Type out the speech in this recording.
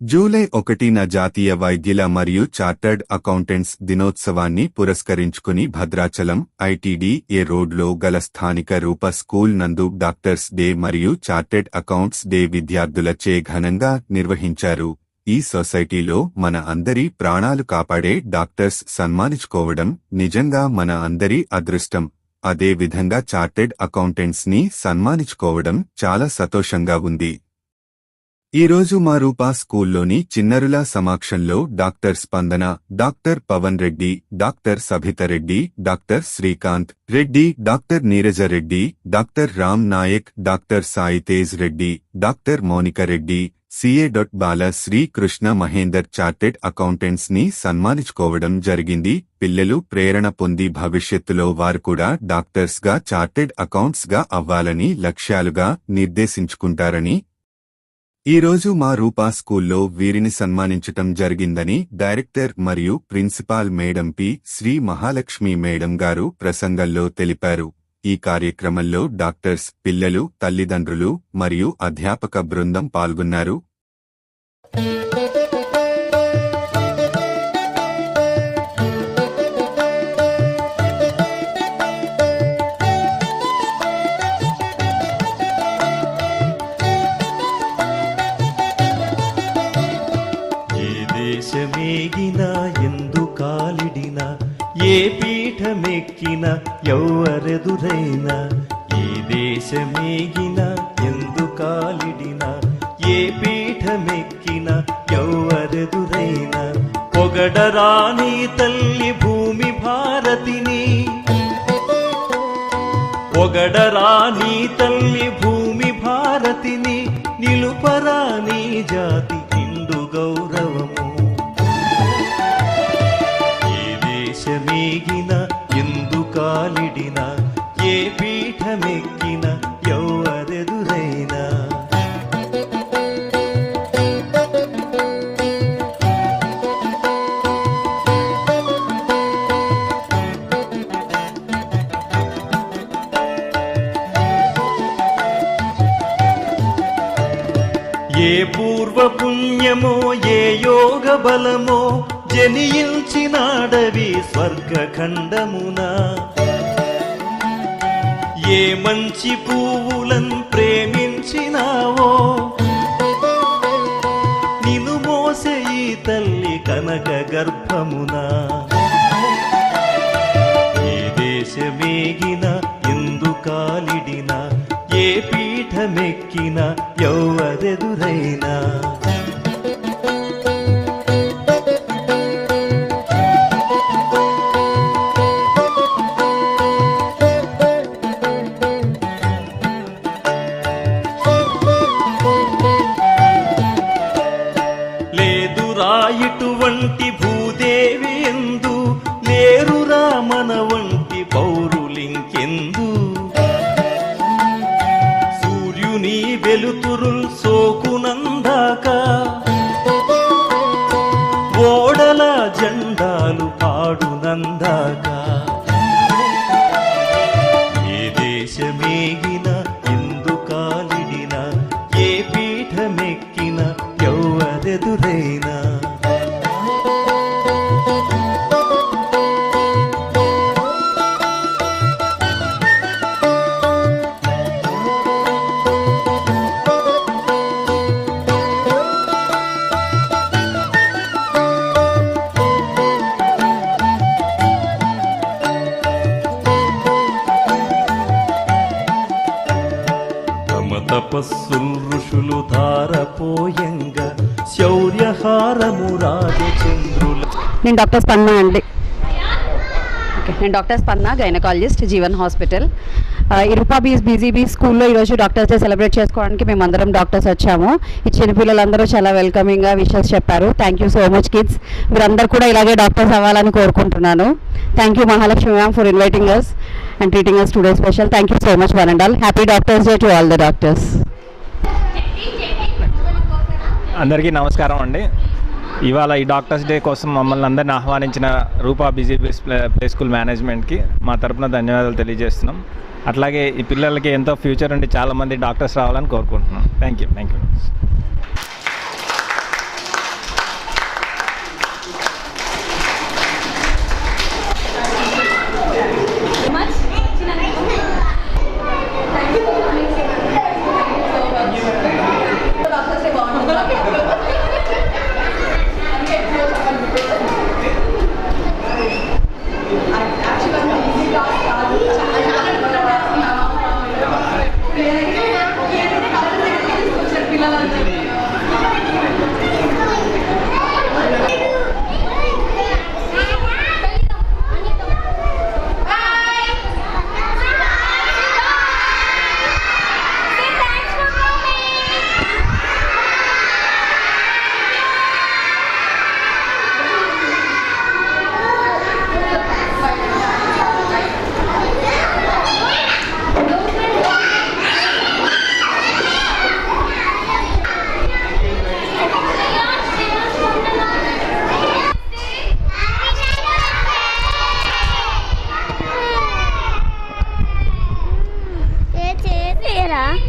July ఒకటిన జాతీయ వైద్యుల మరియు చార్టర్డ్ అకౌంటెంట్స్ దినోత్సవాన్ని పురస్కరించుకుని భద్రాచలం ఐటీడీ ఏ రోడ్లో గల స్థానిక రూప స్కూల్ నందు డాక్టర్స్ డే మరియు చార్టెడ్ అకౌంట్స్ డే విద్యార్థులచే ఘనంగా నిర్వహించారు. ఈ సొసైటీలో మన అందరి ప్రాణాలు కాపాడే డాక్టర్స్ సన్మానించుకోవడం నిజంగా మన అందరి అదృష్టం. అదే విధంగా చార్టెడ్ అకౌంటెంట్స్ని సన్మానించుకోవడం చాలా సంతోషంగా ఉంది. ఈ రోజు మా రూపా స్కూల్లోని చిన్నరుల సమక్షంలో doctor Spandana doctor Pavan Reddy doctor Sabitha Reddy doctor Srikanth Reddy doctor Neeraja Reddy doctor Ram Nayak doctor Sai Tej Reddy doctor Mounika Reddy CA dot Bala Sri Krishna Mahender chartered అకౌంటెంట్స్ని సన్మానించుకోవడం జరిగింది. పిల్లలు ప్రేరణ పొంది భవిష్యత్తులో వారు కూడా డాక్టర్స్గా chartered అకౌంట్స్గా అవ్వాలని లక్ష్యాలుగా నిర్దేశించుకుంటారని ఈరోజు మా రూపా స్కూల్లో వీరిని సన్మానించటం జరిగిందని డైరెక్టర్ మరియు principal madam P. Sri Mahalakshmi madam గారు ప్రసంగంలో తెలిపారు. ఈ కార్యక్రమంలో డాక్టర్స్ పిల్లలు తల్లిదండ్రులు మరియు అధ్యాపక బృందం పాల్గొన్నారు. కాలిడిన ఏ పీఠమెక్కిన ఎవ్వరెదురైన ఈ దేశమేగిన ఎందు కాలిడిన ఏ పీఠమెక్కిన ఎవ్వరెదురైన. పొగడరాని తల్లి భూమి భారతిని పొగడరాని తల్లి భూమి భారతిని నిలుపరాని జాతి ఇందు గౌరవ పీఠమెక్కిన ఎవరెదురైనా. ఏ పూర్వ పుణ్యమో ఏ యోగ బలమో జనియించినాడవి స్వర్గఖండమునా. ఏ మంచి పువ్వులను ప్రేమించినావో? నిను మోసే ఈ తల్లి కనక గర్భమున. ఏ దేశమేగిన ఎందు కాలిడిన ఏ పీఠమెక్కిన ఎవ్వరెదురైనా జెండాలు పాడునందాక. ఏ దేశమేగిన ఎందు కాలిడిన ఏ పీఠమెక్కిన ఎవ్వరెదురైనా తపస్సుల్ ఋషులు ధారపోయంగా శౌర్యహారము రాజచంద్రుల నేను డాక్టర్ స్పందన అండి. నేను డాక్టర్ స్పందన గైనకాలజిస్ట్ జీవన్ హాస్పిటల్. ఇరుపా బీస్ బీజీబీ స్కూల్లో ఈరోజు డాక్టర్స్ డే సెలబ్రేట్ చేసుకోవడానికి మేము అందరం డాక్టర్స్ వచ్చాము. ఈ చిన్నపిల్లలందరూ చాలా వెల్కమింగ్గా విషెస్ చెప్పారు. Thank you so much kids మీరందరూ కూడా ఇలాగే డాక్టర్స్ అవ్వాలని కోరుకుంటున్నాను. Thank you Mahalakshmi ma'am for inviting us and treating us today special thank you so much one and all happy doctors day to all the doctors అందరికీ నమస్కారం అండి. ఇవాళ ఈ డాక్టర్స్ డే కోసం మమ్మల్ని అందరిని ఆహ్వానించిన రూపా బిజీ ప్లే స్కూల్ మేనేజ్మెంట్కి మా తరపున ధన్యవాదాలు తెలియజేస్తున్నాం. అట్లాగే ఈ పిల్లలకి ఎంతో ఫ్యూచర్ ఉండి చాలామంది డాక్టర్స్ రావాలని కోరుకుంటున్నాం. Thank you thank you desgastado. A